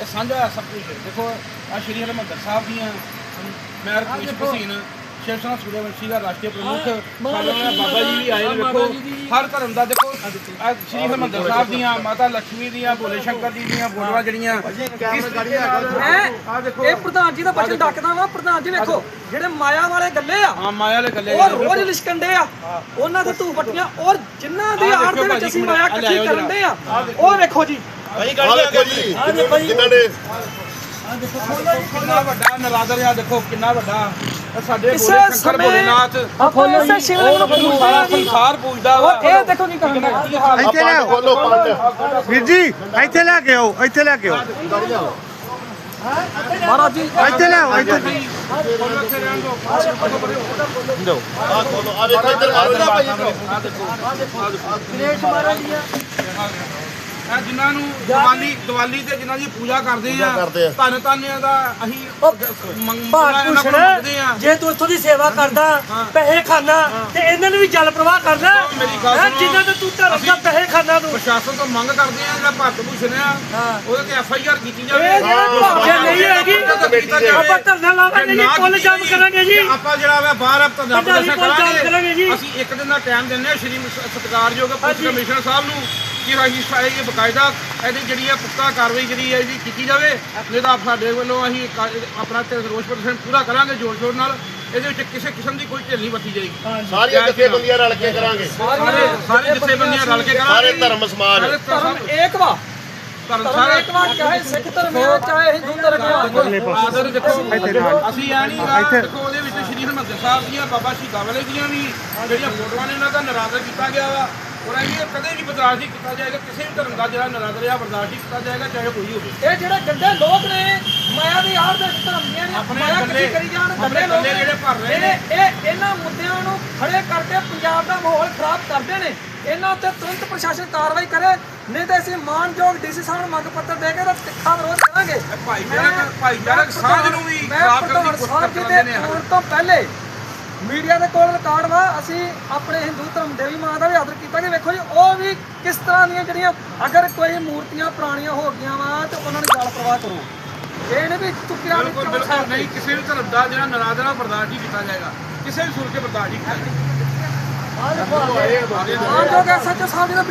ਇਹ ਸਾਂਝਾ ਹੈ ਸਭ ਕੁਝ ਦੇਖੋ ਆ ਸ਼੍ਰੀ ਹਰਿਮੰਦਰ ਸਾਹਿਬ ਦੀਆਂ ਮੈਰ ਪੁਲਿਸ ਭਸੀਨ ਸ਼ਿਵ ਸੈਨਾ ਸੂਰਯਵੰਸ਼ੀ ਦਾ ਰਾਸ਼ਟਰੀ ਪ੍ਰਮੁੱਖ ਸਾਡੇ ਨਾਲ ਬਾਬਾ ਜੀ ਵੀ ਆਏ ਨੇ ਦੇਖੋ ਹਰ ਧਰਮ ਦਾ ਦੇਖੋ ਸ਼੍ਰੀ ਹਰਿਮੰਦਰ ਸਾਹਿਬ ਦੀਆਂ ਮਾਤਾ ਲక్ష్ਮੀ ਦੀਆਂ ਭੋਲੇ ਸ਼ੰਕਰ ਜੀ ਦੀਆਂ ਫੋਟੋਆਂ ਜਿਹੜੀਆਂ ਆ ਦੇਖੋ ਇਹ ਪ੍ਰਧਾਨ ਜੀ ਦਾ ਬਚਨ ਡੱਕਦਾ ਵਾ ਪ੍ਰਧਾਨ ਜੀ ਵੇਖੋ ਜਿਹੜੇ ਮਾਇਆ ਵਾਲੇ ਗੱਲੇ ਆ ਆ ਮਾਇਆ ਵਾਲੇ ਗੱਲੇ ਉਹ ਰੋਜ਼ ਲਿਸ਼ਕੰਡੇ ਆ ਉਹਨਾਂ ਦੇ ਬੱਤੀਆਂ ਔਰ ਜਿਨ੍ਹਾਂ ਦੀ ਆੜ ਦੇ ਦੇਖੋ ਵਿੱਚ ਅਸੀਂ ਮਾਇਆ ਇਕੱਠੀ ਕਰਨ ਦੇ ਆ। ਉਹ ਵੇਖੋ ਜੀ। ਆਹ ਦੇਖੋ ਜੀ ਜਿਨ੍ਹਾਂ ਨੇ ਕਿੰਨਾ ਵੱਡਾ ਨਰਾਦਰ ਆ ਦੇਖੋ ਕਿੰਨਾ ਵੱਡਾ। ਸਾਡੇ ਕਿਸੇ ਭੋਲੇ ਸ਼ੰਕਰ ਸਮੇਂ ਭੋਲੇਨਾਥ। ਆਪਾਂ ਇਸੇ ਸ਼ਿਵਲਿੰਗ ਨੂੰ ਉਹ ਸਾਰਾ ਸੰਸਾਰ ਪੂਜਦਾ ਵਾ। ਔਰ ਇਹ ਦੇਖੋ ਕੀ ਕਹਿੰਦਾ ਕੀ ਹਾਲ ਆਹ ਪੰਡ ਖੋਲੋ ਪੰਡ ਵੀਰ ਜੀ ਇੱਥੇ ਲੈ ਕੇ ਆਓ ਇੱਥੇ ਲੈ ਕੇ ਆਓ। ਮਹਾਰਾਜ ਜੀ ਇੱਥੇ ਲੈ ਆਓ ਇੱਥੇ। ਖੋਲੋ ਦੇਖੋ ਇੱਧਰ। ਭਾਈ ਮਹਾਰਾਜ ਜੀ ਆ। ਇਹ ਜਿਨ੍ਹਾਂ ਨੂੰ ਦੀਵਾਲੀ ਦੀਵਾਲੀ ਤੇ ਜਿਨ੍ਹਾਂ ਦੀ ਪੂਜਾ ਕਰਦੇ ਆ ਕਰਦੇ ਆ। ਧੰਨ ਧੰਨਿਆਂ ਦਾ ਅਸੀਂ ਮੰਗ ਭਾਰਤ ਇਹਨਾਂ ਕੋਲ ਮੰਗਦੇ ਆ। ਭੂਸ਼ਣ ਜੇ ਤੂੰ ਇੱਥੋਂ ਦੀ ਸੇਵਾ ਕਰਦਾ ਪੈਸੇ ਖਾਣਾ ਤੇ ਇਹਨਾਂ ਨੂੰ ਵੀ ਜਲ ਪ੍ਰਵਾਹ ਕਰਨਾ। ਮੇਰੀ ਗੱਲ ਹੈਂ, ਸੁਣੋ। ਜਿਨ੍ਹਾਂ ਤੇ ਤੂੰ ਧਰਮ ਦਾ ਪੈਸੇ ਖਾਣਾ ਤੂੰ। ਪ੍ਰਸ਼ਾਸਨ ਤੋਂ ਮੰਗ ਕਰਦੇ ਆ ਜਿਹੜਾ ਭਾਰਤ ਭੂਸ਼ਣ ਆ ਉਹਦੇ ਤੇ ਐਫ ਆਈ ਆਰ ਕੀਤੀ ਜਾਵੇ। ਇਹ ਜਿਹੜੇ ਜੇ ਨਹੀਂ ਹੈਗੀ ਕੀਤਾ ਜਾਵੇ। ਆਪਾਂ ਧਰਨਾ ਲਾਵਾਂਗੇ ਜੀ ਨਾ ਪੁੱਲ ਜਾਮ ਕਰਾਂਗੇ ਜੀ। ਤੇ ਆਪਾਂ ਜਿਹੜਾ ਵਾ ਬਾਹਰ ਦਾ ਪੰਜਾਬੀ ਪ੍ਰਦਰਸ਼ਨ ਪੁੱਲ ਜਾਮ ਕਰਾਂਗੇ ਕਰਾਂਗੇ ਜੀ। ਅਸੀਂ ਇੱਕ ਦਿਨ ਦਾ ਟਾਈਮ ਦਿੰਦੇ ਆ ਸ਼੍ਰੀ ਸ- ਸਤਿਕਾਰਯੋਗ ਪੁਲਿਸ ਕਮਿਸ਼ਨਰ ਸਾਹਿਬ ਨੂੰ। ਕਿ ਅਸੀਂ ਸਾਰੇ ਇਹ ਬਕਾਇਦਾ ਇਹਦੀ ਜਿਹੜੀ ਆ ਪੁਖਤਾ ਕਾਰਵਾਈ ਜਿਹੜੀ ਹੈ ਇਹਦੀ ਕੀਤੀ ਜਾਵੇ ਨਹੀਂ ਤਾਂ ਸਾਡੇ ਵੱਲੋਂ ਅਸੀਂ ਆਪਣਾ ਤੇ ਰੋਸ ਪ੍ਰਦਰਸ਼ਨ ਪੂਰਾ ਕਰਾਂਗੇ ਜੋਰ ਸ਼ੋਰ ਨਾਲ ਇਹਦੇ ਵਿੱਚ ਕਿਸੇ ਕਿਸਮ ਦੀ ਕੋਈ ਢਿੱਲ ਨਹੀਂ ਵਰਤੀ ਜਾਏਗੀ। ਸਾਰੀਆਂ ਜਥੇਬੰਦੀਆਂ ਰਲ ਕੇ ਕਰਾਂਗੇ। ਸਾਰੇ ਸਾਰੇ ਜਥੇਬੰਦੀਆਂ ਰਲ ਕੇ ਕਰਾਂਗੇ। ਸਾਰੇ ਧਰਮ ਸਮਾਜ। ਧਰਮ ਏਕ ਵਾ। ਧਰਮ ਸਾਰੇ ਏਕ ਵਾ ਚਾਹੇ ਸਿੱਖ ਧਰਮ ਆ ਚਾਹੇ ਹਿੰਦੂ ਧਰਮ ਆ। ਆਦਰ ਦੇਖੋ। ਅਸੀਂ ਆ ਨਹੀਂ ਗਾ ਦੇਖੋ ਉਹਦੇ ਵਿੱਚ ਸ਼੍ਰੀ ਹਰਿਮੰਦਰ ਸਾਹਿਬ ਦੀਆਂ ਬਾਬਾ ਸ਼ਹੀਦਾਂ ਵਾਲੇ ਦੀਆਂ ਵੀ ਜਿਹੜੀਆਂ ਫੋਟੋਆਂ ਨੇ ਉਹਨਾਂ ਦਾ ਨਰਾਦਰ ਕੀਤਾ ਗਿਆ ਵਾ। ਔਰ ਇਹ ਕਦੇ ਵੀ ਬਰਦਾਸ਼ਤ ਨਹੀਂ ਕੀਤਾ ਜਾਏਗਾ ਕਿਸੇ ਵੀ ਧਰਮ ਦਾ ਜਿਹੜਾ ਨਰਾਦਰ ਆ ਬਰਦਾਸ਼ਤ ਨਹੀਂ ਕੀਤਾ ਜਾਏਗਾ ਚਾਹੇ ਕੋਈ ਹੋਵੇ। ਇਹ ਜਿਹੜੇ ਗੰਦੇ ਲੋਕ ਨੇ ਮਾਇਆ ਦੀ ਆੜ ਦੇ ਧਰਮ ਦੀਆਂ ਆਪਣੇ ਗੱਲੇ- ਕਰੀ ਜਾਣ ਗੰਦੇ ਲੋਕ ਜਿਹੜੇ ਭਰ ਰਹੇ ਨੇ। ਇਹ ਇਹ ਇਹਨਾਂ ਮੁੱਦਿਆਂ ਨੂੰ ਖੜੇ ਕਰਕੇ ਪੰਜਾਬ ਦਾ ਮਾਹੌਲ ਖਰਾਬ ਕਰਦੇ ਨੇ। ਇਹਨਾਂ ਉੱਤੇ ਤੁਰੰਤ ਪ੍ਰਸ਼ਾਸਨ ਕਾਰਵਾਈ ਕਰੇ ਨਹੀਂ ਤਾਂ ਅਸੀਂ ਮਾਨਯੋਗ ਡੀਸੀ ਸਾਹਿਬ ਨੂੰ ਮੰਗ ਪੱਤਰ ਦੇ ਕੇ ਇਹਦਾ ਤਿੱਖਾ ਵਿਰੋਧ ਕਰਾਂਗੇ। ਭਾਈਚਾਰਕ ਭਾਈਚਾਰਕ ਸਾਂਝ ਨੂੰ ਵੀ ਖਰਾਬ ਕਰਨ ਦੀ ਕੋਸ਼ਿਸ਼ ਕਰਦੇ ਨੇ ਤੋਂ ਪਹਿਲੇ ਮੀਡੀਆ ਦੇ ਕੋਲ ਰਿਕਾਰਡ ਵਾ ਅਸੀਂ ਆਪਣੇ ਹਿੰਦੂ ਧਰਮ ਦੇਵੀ ਮਾਂ ਦਾ ਵੀ ਆਦਰ ਕੀਤਾ ਕਿ ਵੇਖੋ ਜੀ ਉਹ ਵੀ ਕਿਸ ਤਰ੍ਹਾਂ ਦੀਆਂ ਜਿਹੜੀਆਂ ਅਗਰ ਕੋਈ ਮੂਰਤੀਆਂ ਪੁਰਾਣੀਆਂ ਹੋ ਗਈਆਂ ਵਾ ਤੇ ਉਹਨਾਂ ਨੂੰ ਜਲ ਪ੍ਰਵਾਹ ਕਰੋ ਇਹ ਨੇ ਵੀ ਚੁੱਕਿਆ ਵੀ ਬਿਲਕੁਲ ਬਿਲਕੁਲ ਨਹੀਂ ਕਿਸੇ ਵੀ ਧਰਮ ਦਾ ਜਿਹੜਾ ਨਰਾਦਰ ਬਰਦਾਸ਼ਤ ਨਹੀਂ ਕੀਤਾ ਜਾਏਗਾ ਕਿਸੇ ਵੀ ਸੂਰਤ 'ਚ ਬਰਦਾਸ਼ਤ ਨਹੀਂ ਕੀਤਾ ਜਾਏਗਾ ਮਾਨਯੋਗ ਐਸਐਚਓ ਸਾਹਿਬ ਜੀ ਦਾ